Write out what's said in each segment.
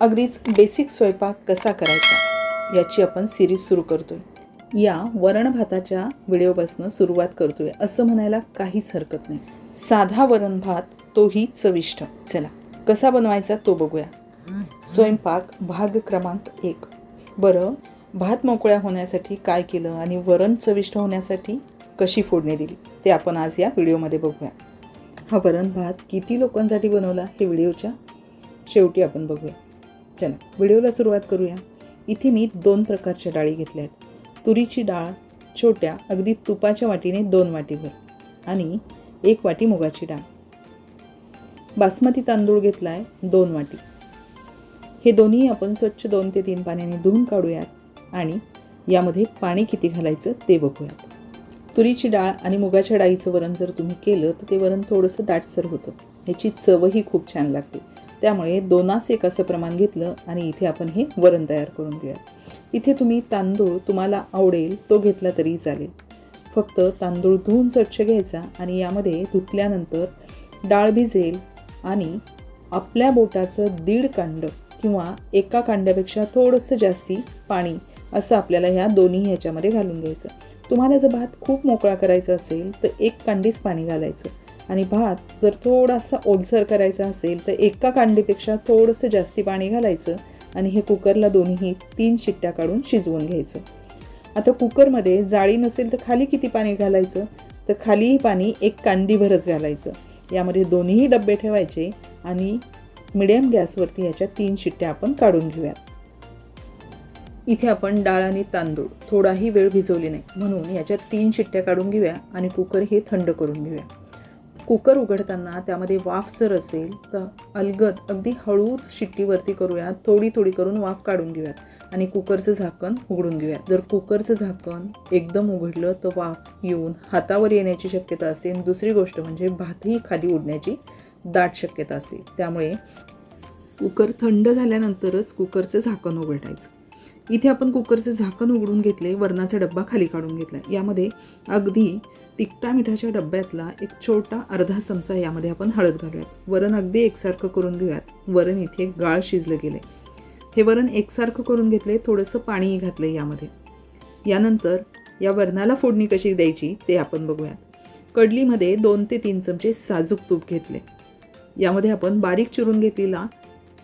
अगदीच बेसिक स्वयंपाक कसा करायचा याची आपण सिरीज सुरू करतोय. या वरण भाताच्या व्हिडिओपासून सुरुवात करतोय असं म्हणायला काहीच हरकत नाही. साधा वरण भात तोही चविष्ट. चला कसा बनवायचा तो बघूया. स्वयंपाक भाग क्रमांक एक. बरं भात मोकळ्या होण्यासाठी काय केलं आणि वरण चविष्ट होण्यासाठी कशी फोडणी दिली ते आपण आज या व्हिडिओमध्ये बघूया. हा वरण भात किती लोकांसाठी बनवला हे व्हिडिओच्या शेवटी आपण बघूया. चला व्हिडिओला सुरुवात करूया. इथे मी दोन प्रकारच्या डाळी घेतल्या आहेत. तुरीची डाळ छोट्या अगदी तुपाच्या वाटीने दोन वाटीभर. आणि एक वाटी मुगाची डाळ. बासमती तांदूळ घेतला आहे दोन वाटी. हे दोन्ही आपण स्वच्छ दोन ते तीन पाण्याने धुवून काढूयात आणि यामध्ये पाणी किती घालायचं ते बघूयात. तुरीची डाळ आणि मुगाच्या डाळीचं वरण जर तुम्ही केलं तर ते वरण थोडंसं दाटसर होतं. ह्याची चवही खूप छान लागते. त्यामुळे दोनास एक असं प्रमाण घेतलं आणि इथे आपण हे वरण तयार करून घेऊया इथे तुम्ही तांदूळ तुम्हाला आवडेल तो घेतला तरी चालेल. फक्त तांदूळ धुवून स्वच्छ घ्यायचा आणि यामध्ये धुतल्यानंतर डाळ भिजेल आणि आपल्या बोटाचं दीड कांड किंवा एका कांड्यापेक्षा थोडंसं जास्ती पाणी असं आपल्याला ह्या दोन्ही ह्याच्यामध्ये घालून घ्यायचं. तुम्हाला जर भात खूप मोकळा करायचा असेल तर एक कांडीच पाणी घालायचं. आणि भात जर थोडासा ओलसर करायचा असेल तर एका कांडीपेक्षा थोडंसं जास्ती पाणी घालायचं आणि हे कुकरला दोन्ही तीन शिट्ट्या काढून शिजवून घ्यायचं. आता कुकरमध्ये जाळी नसेल तर खाली किती पाणी घालायचं? तर खालीही पाणी एक कांडीभरच घालायचं. यामध्ये दोन्हीही डबे ठेवायचे आणि मिडियम गॅसवरती ह्याच्या तीन शिट्ट्या आपण काढून घेऊयात. इथे आपण डाळ आणि तांदूळ थोडाही वेळ भिजवली नाही म्हणून याच्यात तीन शिट्ट्या काढून घेऊया आणि कुकर हे थंड करून घेऊया. कुकर उघडताना त्यामध्ये वाफ जर असेल तर अलगद अगदी हळूच शिट्टीवरती करूयात. थोडी थोडी करून वाफ काढून घेऊयात आणि कुकरचं झाकण उघडून घेऊयात. जर कुकरचं झाकण एकदम उघडलं तर वाफ येऊन हातावर येण्याची शक्यता असते. आणि दुसरी गोष्ट म्हणजे भातही खाली उडण्याची दाट शक्यता असते. त्यामुळे कुकर थंड झाल्यानंतरच कुकरचं झाकण उघडायचं. इथे आपण कुकरचे झाकण उघडून घेतले वरणाचा डब्बा खाली काढून घेतला. यामध्ये अगदी तिखटा मिठाच्या डब्यातला एक छोटा अर्धा चमचा यामध्ये आपण हळद घालूयात. वरण अगदी एकसारखं करून घेऊयात. वरण इथे गाळ शिजलं गेले हे वरण एकसारखं करून घेतले थोडंसं पाणीही घातलं यामध्ये. यानंतर या वरणाला फोडणी कशी द्यायची ते आपण बघूयात. कडलीमध्ये दोन ते तीन चमचे साजूक तूप घेतले. यामध्ये आपण बारीक चिरून घेतलेला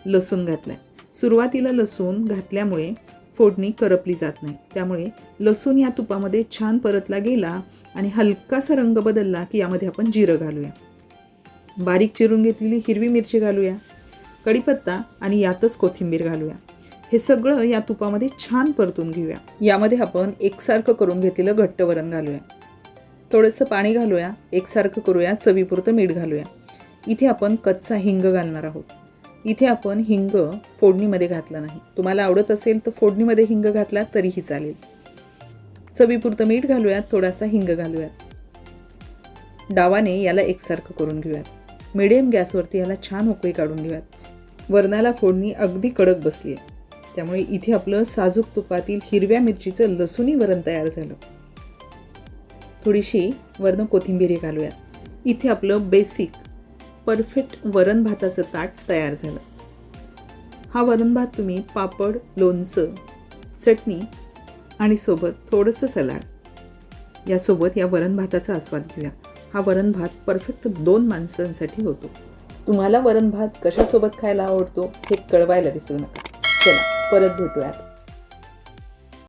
लसूण घातला आहे सुरुवातीला लसूण घातल्यामुळे फोडणी करपली जात नाही. त्यामुळे लसूण या तुपामध्ये छान परतला गेला आणि हलकासा रंग बदलला की यामध्ये आपण जिरं घालूया. बारीक चिरून घेतलेली हिरवी मिरची घालूया कढीपत्ता आणि यातच कोथिंबीर घालूया. हे सगळं या तुपामध्ये छान परतून घेऊया. यामध्ये आपण एकसारखं करून घेतलेलं घट्ट वरण घालूया. थोडंसं पाणी घालूया एकसारखं करूया चवीपुरतं मीठ घालूया. इथे आपण कच्चा हिंग घालणार आहोत. इथे आपण हिंग फोडणीमध्ये घातला नाही. तुम्हाला आवडत असेल तर फोडणीमध्ये हिंग घातला तरीही चालेल. चवीपुरतं मीठ घालूयात थोडासा हिंग घालूयात. डावाने याला एकसारखं करून घेऊयात. मिडियम गॅसवरती याला छान उकळी काढून घेऊयात. वरणाला फोडणी अगदी कडक बसली आहे त्यामुळे इथे आपलं साजूक तुपातील हिरव्या मिरचीचं लसूणी वरण तयार झालं. थोडीशी वरण कोथिंबीर घालूयात. इथे आपलं बेसिक परफेक्ट वरण भाताचं ताट तयार झालं. हा वरण भात तुम्ही पापड लोणचं चटणी आणि सोबत थोडंसं सलाड यासोबत या वरण भाताचा आस्वाद घेऊया. हा वरण भात परफेक्ट दोन माणसांसाठी होतो. तुम्हाला वरण भात कशासोबत खायला आवडतो हे कळवायला विसरू नका. चला परत भेटूयात.